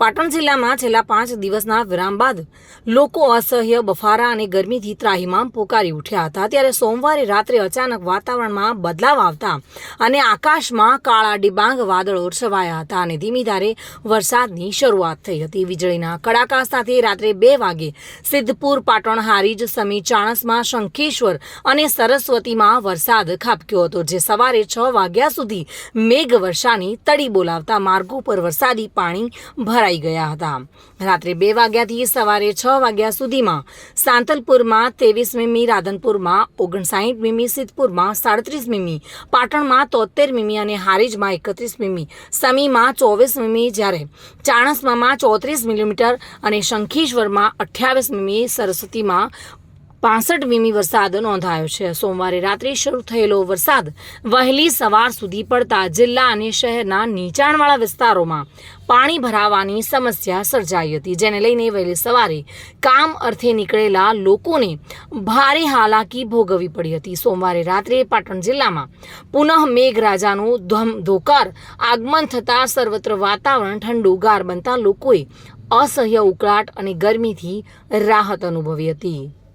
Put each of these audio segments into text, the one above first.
પાટણ જિલ્લામાં છેલ્લા પાંચ દિવસના વિરામ બાદ લોકો અસહ્ય, બફારા અને ગરમીથી ત્રાહિમામ પોકારી ઉઠ્યા હતા. ત્યારે સોમવારે રાત્રે અચાનક વાતાવરણમાં બદલાવ આવતા અને આકાશમાં કાળા ડિબાંગ વાદળો છવાયા હતા અને ધીમી ધારે વરસાદની શરૂઆત થઈ હતી. વીજળીના કડાકા સાથે રાત્રે બે વાગે સિદ્ધપુર, પાટણ, હારીજ સમી, ચાણસમાં શંખેશ્વર અને સરસ્વતીમાં વરસાદ ખાબક્યો હતો, જે સવારે છ વાગ્યા સુધી મેઘ વર્ષાની તડી બોલાવતા માર્ગો પર વરસાદી પાણી ભરાઈ ગયા હતા. રાત્રે બે વાગ્યાથી સવારે છ વાગ્યા સુધીમાં સાંતલપુરમાં ત્રેવીસ મીમી, રાધનપુરમાં ઓગણસાઠ મીમી, સિદ્ધપુરમાં સાડત્રીસ મીમી, પાટણમાં તોતેર મીમી અને હારીજમાં એકત્રીસ મીમી, સમીમાં ચોવીસ મીમી જ્યારે ચાણસ્મામાં ચોત્રીસ મિલીમીટર અને શંખીશ્વરમાં અઠ્યાવીસ મીમી સરસ્વતીમાં પાસઠ મીમી વરસાદ નોંધાયો છે. સોમવારે રાત્રે શરૂ થયેલો વરસાદ વહેલી સવાર સુધી પડતા જિલ્લા અને શહેરના નીચાણવાળા વિસ્તારોમાં પાણી ભરાવાની સમસ્યા સર્જાઈ હતી, જેને લઈને વહેલી સવારે કામ અર્થે નીકળેલા લોકોને ભારે હાલાકી ભોગવવી પડી હતી. સોમવારે રાત્રે પાટણ જિલ્લામાં પુનઃ મેઘરાજાનું ધમધોકાર આગમન થતાં સર્વત્ર વાતાવરણ ઠંડુગાર બનતા લોકોએ અસહ્ય ઉકળાટ અને ગરમીથી રાહત અનુભવી હતી.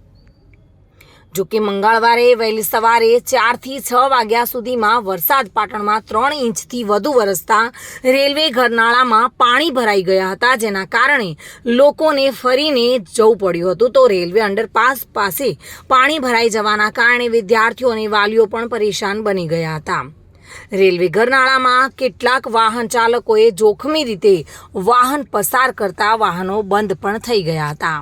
જો કે મંગળવારે વહેલી સવારે ચારથી છ વાગ્યા સુધીમાં વરસાદ પાટણમાં ત્રણ ઇંચથી વધુ વરસતા રેલવે ઘરનાળામાં પાણી ભરાઈ ગયા હતા, જેના કારણે લોકોને ફરીને જવું પડ્યું હતું. તો રેલવે અંડરપાસ પાસે પાણી ભરાઈ જવાના કારણે વિદ્યાર્થીઓ અને વાલીઓ પણ પરેશાન બની ગયા હતા. રેલવે ઘરનાળામાં કેટલાક વાહન ચાલકોએ જોખમી રીતે વાહન પસાર કરતા વાહનો બંધ પણ થઈ ગયા હતા.